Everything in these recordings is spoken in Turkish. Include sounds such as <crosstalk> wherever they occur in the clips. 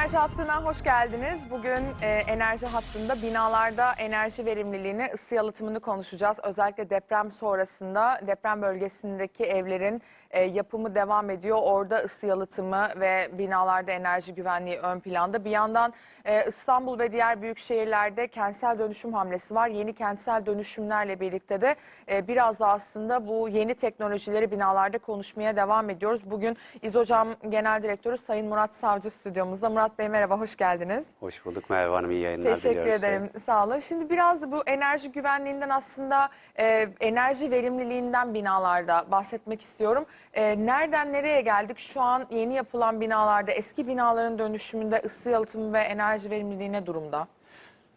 Enerji hattına hoş geldiniz. Bugün e, enerji hattında binalarda enerji verimliliğini, ısı yalıtımını konuşacağız. Özellikle deprem sonrasında deprem bölgesindeki evlerin e, yapımı devam ediyor. Orada ısı yalıtımı ve binalarda enerji güvenliği ön planda. Bir yandan e, İstanbul ve diğer büyük şehirlerde kentsel dönüşüm hamlesi var. Yeni kentsel dönüşümlerle birlikte de e, biraz da aslında bu yeni teknolojileri binalarda konuşmaya devam ediyoruz. Bugün İzocam Genel Direktörü Sayın Murat Savcı stüdyomuzda. Murat Bey merhaba, hoş geldiniz. Hoş bulduk Merve Hanım, iyi yayınlar Teşekkür diliyoruz size. ederim, sağ olun. Şimdi biraz da bu enerji güvenliğinden aslında e, enerji verimliliğinden binalarda bahsetmek istiyorum. E, nereden nereye geldik? Şu an yeni yapılan binalarda eski binaların dönüşümünde ısı yalıtımı ve enerji verimliliği ne durumda?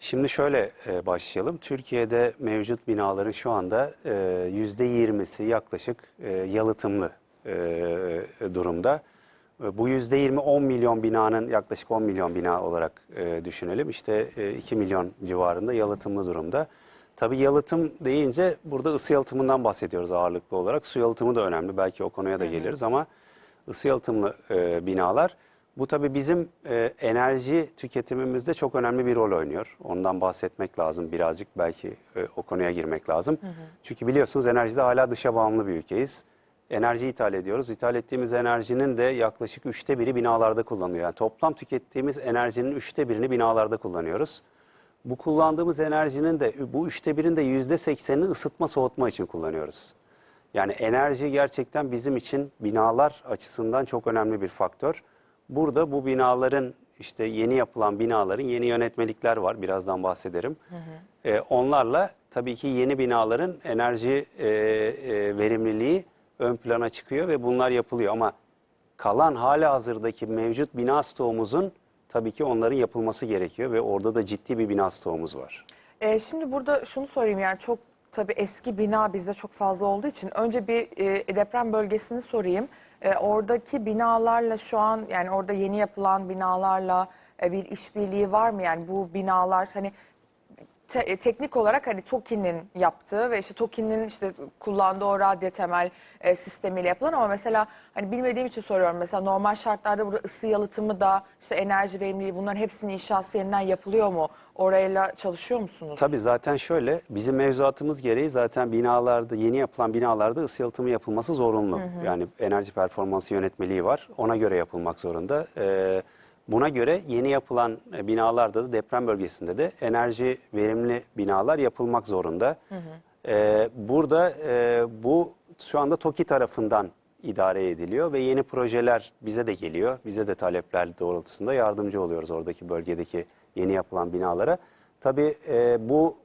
Şimdi şöyle e, başlayalım. Türkiye'de mevcut binaların şu anda e, yüzde yirmisi yaklaşık e, yalıtımlı e, durumda. E, Bu yüzde yirmi 10 milyon binanın yaklaşık 10 milyon bina olarak e, düşünelim. İşte e, 2 milyon civarında yalıtımlı durumda. Tabii yalıtım deyince burada ısı yalıtımından bahsediyoruz ağırlıklı olarak. Su yalıtımı da önemli. Belki o konuya da geliriz ama ısı yalıtımlı e, binalar. Bu tabii bizim e, enerji tüketimimizde çok önemli bir rol oynuyor. Ondan bahsetmek lazım birazcık belki e, o konuya girmek lazım. Çünkü biliyorsunuz enerjide hala dışa bağımlı bir ülkeyiz. Enerji ithal ediyoruz. İthal ettiğimiz enerjinin de yaklaşık üçte biri binalarda kullanılıyor. Yani toplam tükettiğimiz enerjinin üçte birini binalarda kullanıyoruz. Bu kullandığımız enerjinin de bu üçte birin de yüzde seksenini ısıtma soğutma için kullanıyoruz. Yani enerji gerçekten bizim için binalar açısından çok önemli bir faktör. Burada bu binaların işte yeni yapılan binaların yeni yönetmelikler var. Birazdan bahsederim. Ee, onlarla tabii ki yeni binaların enerji e, e, verimliliği ön plana çıkıyor ve bunlar yapılıyor. Ama kalan hala hazırdaki mevcut bina stoğumuzun tabii ki onların yapılması gerekiyor ve orada da ciddi bir bina stoğumuz var. E, şimdi burada şunu sorayım yani çok tabii eski bina bizde çok fazla olduğu için önce bir e, deprem bölgesini sorayım. E, oradaki binalarla şu an yani orada yeni yapılan binalarla e, bir işbirliği var mı? Yani bu binalar hani te- e, teknik olarak hani TOKİ'nin yaptığı ve işte TOKİ'nin işte kullandığı o radyo temel e, sistemiyle yapılan ama mesela hani bilmediğim için soruyorum. Mesela normal şartlarda burada ısı yalıtımı da işte enerji verimliliği bunların hepsinin inşası yeniden yapılıyor mu? Orayla çalışıyor musunuz? Tabii zaten şöyle bizim mevzuatımız gereği zaten binalarda yeni yapılan binalarda ısı yalıtımı yapılması zorunlu. Yani enerji performansı yönetmeliği var. Ona göre yapılmak zorunda. Ee, buna göre yeni yapılan e, binalarda da deprem bölgesinde de enerji verimli binalar yapılmak zorunda. Ee, burada e, bu şu anda TOKİ tarafından idare ediliyor ve yeni projeler bize de geliyor. Bize de talepler doğrultusunda yardımcı oluyoruz oradaki bölgedeki yeni yapılan binalara. Tabii e, bu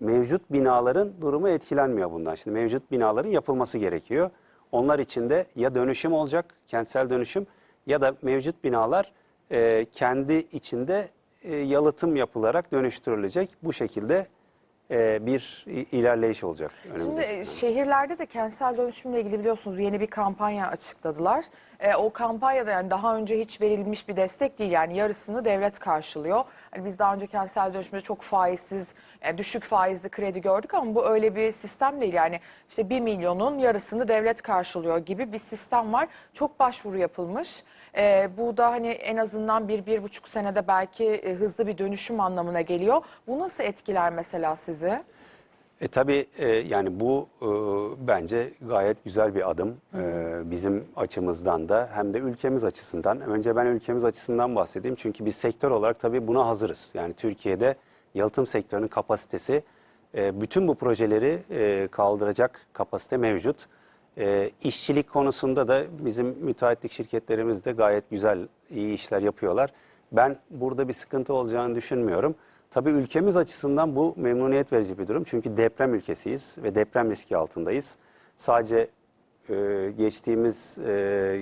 mevcut binaların durumu etkilenmiyor bundan. Şimdi mevcut binaların yapılması gerekiyor. Onlar için de ya dönüşüm olacak, kentsel dönüşüm ya da mevcut binalar e, kendi içinde e, yalıtım yapılarak dönüştürülecek. Bu şekilde e, bir ilerleyiş olacak. Şimdi e, şehirlerde de kentsel dönüşümle ilgili biliyorsunuz yeni bir kampanya açıkladılar. E, o kampanyada yani daha önce hiç verilmiş bir destek değil yani yarısını devlet karşılıyor. Hani biz daha önce kentsel dönüşümde çok faizsiz, yani düşük faizli kredi gördük ama bu öyle bir sistem değil. Yani işte 1 milyonun yarısını devlet karşılıyor gibi bir sistem var. Çok başvuru yapılmış. E, bu da hani en azından bir, bir buçuk senede belki e, hızlı bir dönüşüm anlamına geliyor. Bu nasıl etkiler mesela sizi? E tabii e, yani bu e, bence gayet güzel bir adım E, bizim açımızdan da hem de ülkemiz açısından. Önce ben ülkemiz açısından bahsedeyim çünkü biz sektör olarak tabii buna hazırız. Yani Türkiye'de yalıtım sektörünün kapasitesi e, bütün bu projeleri e, kaldıracak kapasite mevcut. E, işçilik konusunda da bizim müteahhitlik şirketlerimiz de gayet güzel, iyi işler yapıyorlar. Ben burada bir sıkıntı olacağını düşünmüyorum. Tabii ülkemiz açısından bu memnuniyet verici bir durum. Çünkü deprem ülkesiyiz ve deprem riski altındayız. Sadece e, geçtiğimiz e,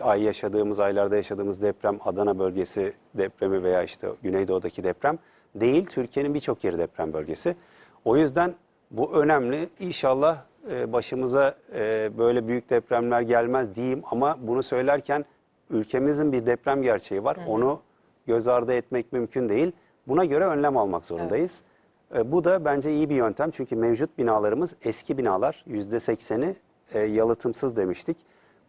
ay yaşadığımız, aylarda yaşadığımız deprem Adana bölgesi depremi veya işte Güneydoğu'daki deprem değil. Türkiye'nin birçok yeri deprem bölgesi. O yüzden bu önemli. İnşallah e, başımıza e, böyle büyük depremler gelmez diyeyim ama bunu söylerken ülkemizin bir deprem gerçeği var. Onu göz ardı etmek mümkün değil. Buna göre önlem almak zorundayız. E, bu da bence iyi bir yöntem çünkü mevcut binalarımız eski binalar %80'i e, yalıtımsız demiştik.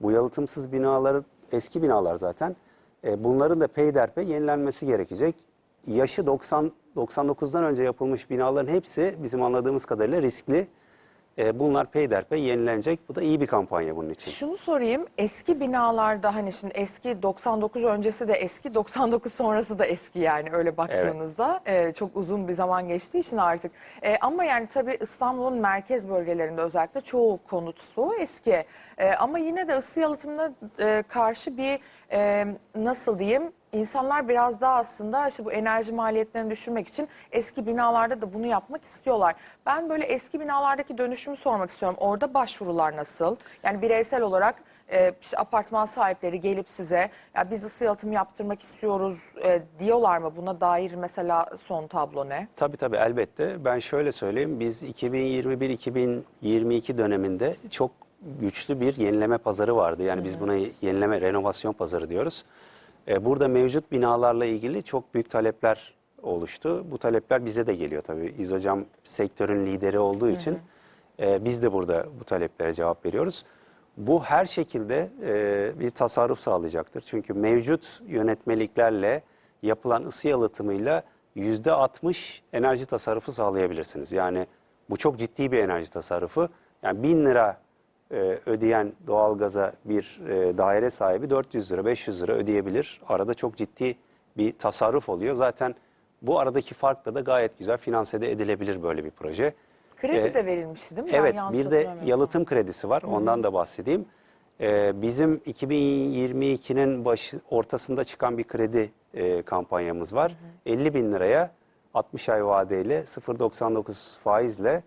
Bu yalıtımsız binaları eski binalar zaten E, bunların da peyderpey yenilenmesi gerekecek. Yaşı 90 99'dan önce yapılmış binaların hepsi bizim anladığımız kadarıyla riskli. E, bunlar peyderpey yenilenecek. Bu da iyi bir kampanya bunun için. Şunu sorayım eski binalarda hani şimdi eski 99 öncesi de eski 99 sonrası da eski yani öyle baktığınızda Ee, çok uzun bir zaman geçtiği için artık. Ee, ama yani tabii İstanbul'un merkez bölgelerinde özellikle çoğu konut stoğu eski. Ee, ama yine de ısı yalıtımına e, karşı bir e, nasıl diyeyim İnsanlar biraz daha aslında işte bu enerji maliyetlerini düşürmek için eski binalarda da bunu yapmak istiyorlar. Ben böyle eski binalardaki dönüşümü sormak istiyorum. Orada başvurular nasıl? Yani bireysel olarak e, işte apartman sahipleri gelip size ya biz ısı yalıtımı yaptırmak istiyoruz e, diyorlar mı? Buna dair mesela son tablo ne? Tabii tabii elbette. Ben şöyle söyleyeyim. Biz 2021-2022 döneminde çok güçlü bir yenileme pazarı vardı. Yani biz buna yenileme, renovasyon pazarı diyoruz. Ee, Burada mevcut binalarla ilgili çok büyük talepler oluştu. Bu talepler bize de geliyor tabii. İzocam sektörün lideri olduğu için e, biz de burada bu taleplere cevap veriyoruz. Bu her şekilde e, bir tasarruf sağlayacaktır. Çünkü mevcut yönetmeliklerle yapılan ısı yalıtımıyla yüzde 60 enerji tasarrufu sağlayabilirsiniz. Yani bu çok ciddi bir enerji tasarrufu. Yani 1000 lira e, ödeyen doğalgaza bir e, daire sahibi 400 lira 500 lira ödeyebilir. Arada çok ciddi bir tasarruf oluyor. Zaten bu aradaki farkla da gayet güzel finanse de edilebilir böyle bir proje. Kredi Ee, de verilmişti değil mi? Evet yanlış bir de yalıtım kredisi var ondan da bahsedeyim. Ee, bizim 2022'nin başı, ortasında çıkan bir kredi e, kampanyamız var. 50 bin liraya 60 ay vadeyle 0.99 faizle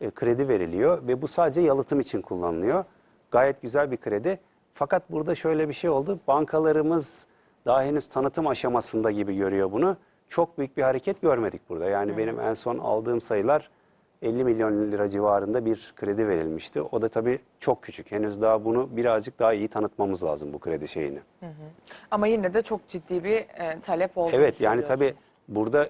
e, kredi veriliyor ve bu sadece yalıtım için kullanılıyor. Gayet güzel bir kredi. Fakat burada şöyle bir şey oldu. Bankalarımız daha henüz tanıtım aşamasında gibi görüyor bunu. Çok büyük bir hareket görmedik burada. Yani benim en son aldığım sayılar 50 milyon lira civarında bir kredi verilmişti. O da tabii çok küçük. Henüz daha bunu birazcık daha iyi tanıtmamız lazım bu kredi şeyini. Ama yine de çok ciddi bir e, talep olduğunu Evet yani tabii burada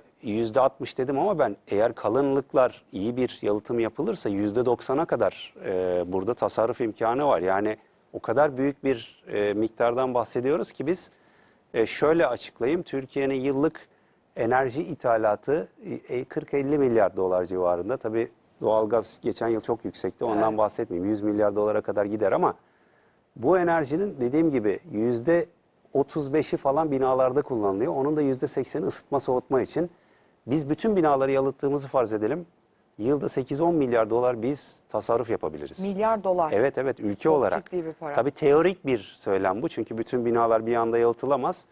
60 dedim ama ben eğer kalınlıklar iyi bir yalıtım yapılırsa yüzde 90'a kadar e, burada tasarruf imkanı var. Yani o kadar büyük bir e, miktardan bahsediyoruz ki biz e, şöyle açıklayayım. Türkiye'nin yıllık enerji ithalatı e, 40-50 milyar dolar civarında. Tabii doğalgaz geçen yıl çok yüksekti ondan Evet. bahsetmeyeyim. 100 milyar dolara kadar gider ama bu enerjinin dediğim gibi yüzde 35'i falan binalarda kullanılıyor. Onun da yüzde 80'i ısıtma soğutma için. Biz bütün binaları yalıttığımızı farz edelim. Yılda 8-10 milyar dolar biz tasarruf yapabiliriz. Milyar dolar. Evet evet ülke Çok olarak. ciddi bir para. Tabii teorik bir söylem bu. Çünkü bütün binalar bir anda yalıtılamaz.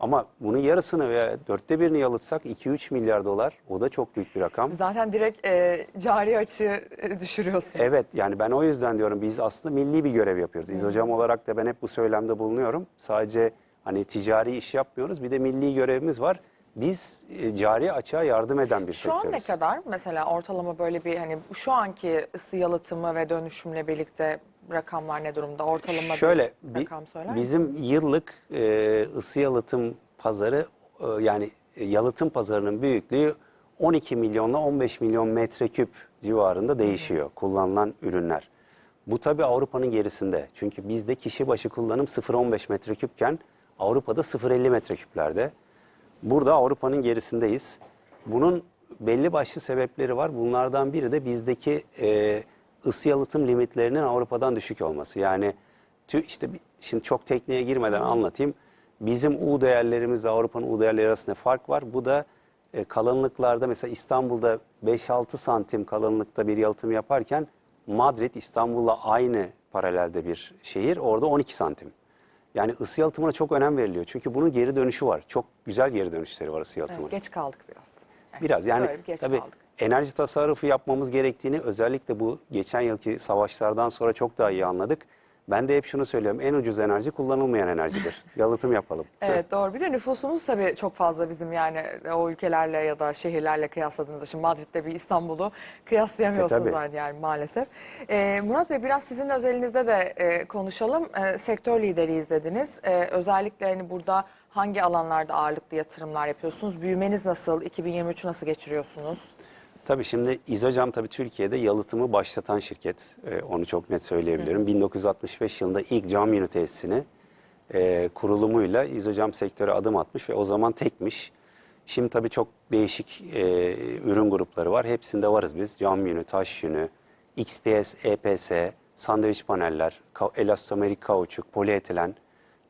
Ama bunun yarısını veya dörtte birini yalıtsak 2-3 milyar dolar. O da çok büyük bir rakam. Zaten direkt e, cari açığı e, düşürüyorsunuz. Evet yani ben o yüzden diyorum biz aslında milli bir görev yapıyoruz. İz hocam olarak da ben hep bu söylemde bulunuyorum. Sadece hani ticari iş yapmıyoruz bir de milli görevimiz var. Biz e, cari açığa yardım eden bir Şu an ne kadar mesela ortalama böyle bir hani şu anki ısı yalıtımı ve dönüşümle birlikte rakamlar ne durumda? Ortalama Şöyle bir bi- rakam söyler bizim yıllık e, ısı yalıtım pazarı e, yani e, yalıtım pazarının büyüklüğü 12 milyonla 15 milyon metreküp civarında değişiyor kullanılan ürünler. Bu tabii Avrupa'nın gerisinde. Çünkü bizde kişi başı kullanım 0.15 metreküpken Avrupa'da 0.50 metreküplerde. Burada Avrupa'nın gerisindeyiz. Bunun belli başlı sebepleri var. Bunlardan biri de bizdeki e, ısı yalıtım limitlerinin Avrupa'dan düşük olması. Yani işte şimdi çok tekniğe girmeden anlatayım. Bizim U değerlerimizle Avrupa'nın U değerleri arasında fark var. Bu da e, kalınlıklarda mesela İstanbul'da 5-6 santim kalınlıkta bir yalıtım yaparken Madrid İstanbul'la aynı paralelde bir şehir. Orada 12 santim. Yani ısı yalıtımına çok önem veriliyor. Çünkü bunun geri dönüşü var. Çok güzel geri dönüşleri var ısı yalıtımının. Evet, geç kaldık biraz. Yani Biraz yani bir tabii kaldık. enerji tasarrufu yapmamız gerektiğini özellikle bu geçen yılki savaşlardan sonra çok daha iyi anladık. Ben de hep şunu söylüyorum. En ucuz enerji kullanılmayan enerjidir. <laughs> Yalıtım yapalım. Evet doğru. Bir de nüfusumuz tabii çok fazla bizim yani o ülkelerle ya da şehirlerle kıyasladığınızda. Şimdi Madrid'de bir İstanbul'u kıyaslayamıyorsunuz E, tabii. yani, yani maalesef. Ee, Murat Bey biraz sizin özelinizde de e, konuşalım. E, sektör lideriyiz dediniz. E, özellikle hani burada hangi alanlarda ağırlıklı yatırımlar yapıyorsunuz? Büyümeniz nasıl? 2023'ü nasıl geçiriyorsunuz? Tabii şimdi İzocam tabii Türkiye'de yalıtımı başlatan şirket. Ee, onu çok net söyleyebilirim. 1965 yılında ilk cam yünü tesisini e, kurulumuyla İzocam sektöre adım atmış ve o zaman tekmiş. Şimdi tabii çok değişik e, ürün grupları var. Hepsinde varız biz. Cam yünü, taş yünü, XPS, EPS, sandviç paneller, ka- elastomerik kauçuk, polietilen.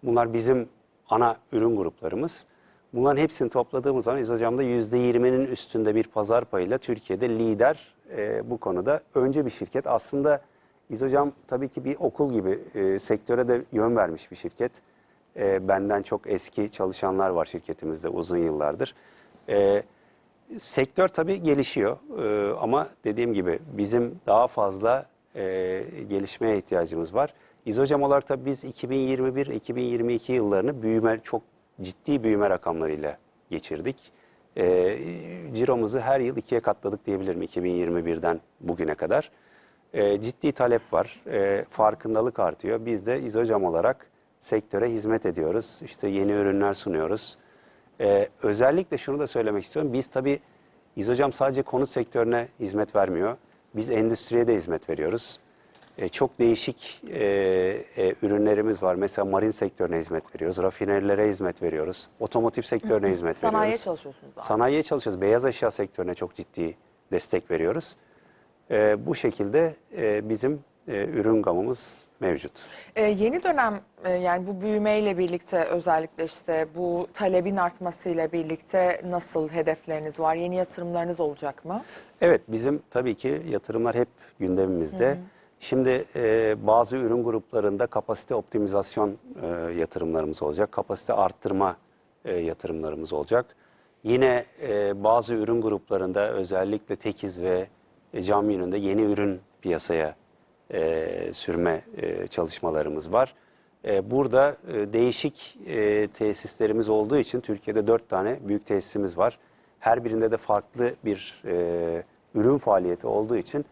Bunlar bizim ana ürün gruplarımız. Bunların hepsini topladığımız zaman İzocam'da %20'nin üstünde bir pazar payıyla Türkiye'de lider e, bu konuda. Önce bir şirket. Aslında İzocam tabii ki bir okul gibi e, sektöre de yön vermiş bir şirket. E, benden çok eski çalışanlar var şirketimizde uzun yıllardır. E, sektör tabii gelişiyor E, ama dediğim gibi bizim daha fazla e, gelişmeye ihtiyacımız var. İzocam olarak tabii biz 2021-2022 yıllarını büyüme çok ciddi büyüme rakamlarıyla geçirdik. E, ciromuzu her yıl ikiye katladık diyebilirim 2021'den bugüne kadar. E, ciddi talep var, e, farkındalık artıyor. Biz de İzocam olarak sektöre hizmet ediyoruz. İşte yeni ürünler sunuyoruz. E, özellikle şunu da söylemek istiyorum. Biz tabii İzocam sadece konut sektörüne hizmet vermiyor. Biz endüstriye de hizmet veriyoruz. E, çok değişik e, e, ürünlerimiz var. Mesela marin sektörüne hizmet veriyoruz. Rafinerilere hizmet veriyoruz. Otomotiv sektörüne hizmet Sanayiye veriyoruz. çalışıyorsunuz abi. Sanayiye çalışıyoruz. Beyaz eşya sektörüne çok ciddi destek veriyoruz. E, bu şekilde e, bizim e, ürün gamımız mevcut. Ee, yeni dönem e, yani bu büyümeyle birlikte özellikle işte bu talebin artmasıyla birlikte nasıl hedefleriniz var? Yeni yatırımlarınız olacak mı? Evet bizim tabii ki yatırımlar hep gündemimizde. Şimdi e, bazı ürün gruplarında kapasite optimizasyon e, yatırımlarımız olacak. Kapasite arttırma e, yatırımlarımız olacak. Yine e, bazı ürün gruplarında özellikle tekiz ve e, cam yönünde yeni ürün piyasaya e, sürme e, çalışmalarımız var. E, burada e, değişik e, tesislerimiz olduğu için Türkiye'de dört tane büyük tesisimiz var. Her birinde de farklı bir e, ürün faaliyeti olduğu için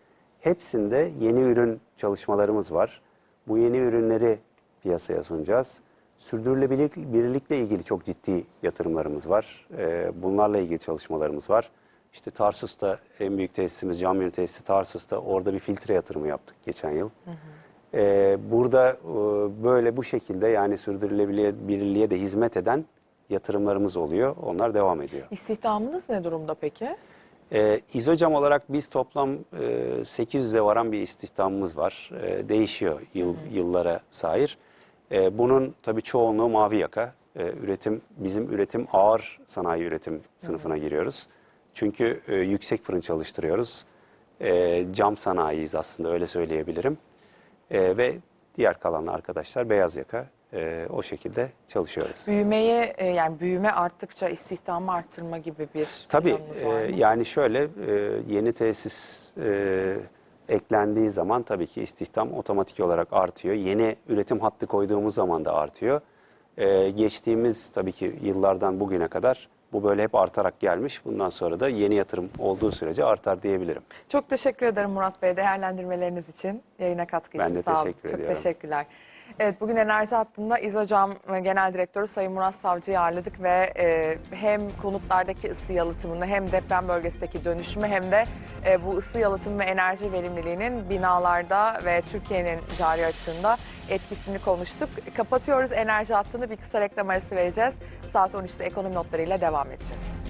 hepsinde yeni ürün çalışmalarımız var. Bu yeni ürünleri piyasaya sunacağız. Sürdürülebilirlikle ilgili çok ciddi yatırımlarımız var. E, bunlarla ilgili çalışmalarımız var. İşte Tarsus'ta en büyük tesisimiz cam yönü tesisi Tarsus'ta. Orada bir filtre yatırımı yaptık geçen yıl. Ee, burada e, böyle bu şekilde yani sürdürülebilirliğe de hizmet eden yatırımlarımız oluyor. Onlar devam ediyor. İstihdamınız ne durumda peki? Ee, İzocam olarak biz toplam e, 800'e varan bir istihdamımız var. E, değişiyor yıl, yıllara sahip. E, bunun tabii çoğunluğu mavi yaka. E, üretim bizim üretim ağır sanayi üretim sınıfına giriyoruz. Çünkü e, yüksek fırın çalıştırıyoruz. E, cam sanayiyiz aslında öyle söyleyebilirim. E, ve diğer kalan arkadaşlar beyaz yaka. E, o şekilde çalışıyoruz. Büyümeye e, yani büyüme arttıkça istihdamı arttırma gibi bir Tabii e, yani şöyle e, yeni tesis e, eklendiği zaman tabii ki istihdam otomatik olarak artıyor. Yeni üretim hattı koyduğumuz zaman da artıyor. E, geçtiğimiz tabii ki yıllardan bugüne kadar bu böyle hep artarak gelmiş. Bundan sonra da yeni yatırım olduğu sürece artar diyebilirim. Çok teşekkür ederim Murat Bey değerlendirmeleriniz için, yayına katkı Ben için de sağ olun. teşekkür Çok ediyorum. teşekkürler. Evet bugün enerji hattında İzocam Genel Direktörü Sayın Murat Savcı'yı ağırladık ve e, hem konutlardaki ısı yalıtımını hem deprem bölgesindeki dönüşümü hem de e, bu ısı yalıtım ve enerji verimliliğinin binalarda ve Türkiye'nin cari açığında etkisini konuştuk. Kapatıyoruz enerji hattını bir kısa reklam arası vereceğiz. Saat 13'te ekonomi notlarıyla devam edeceğiz.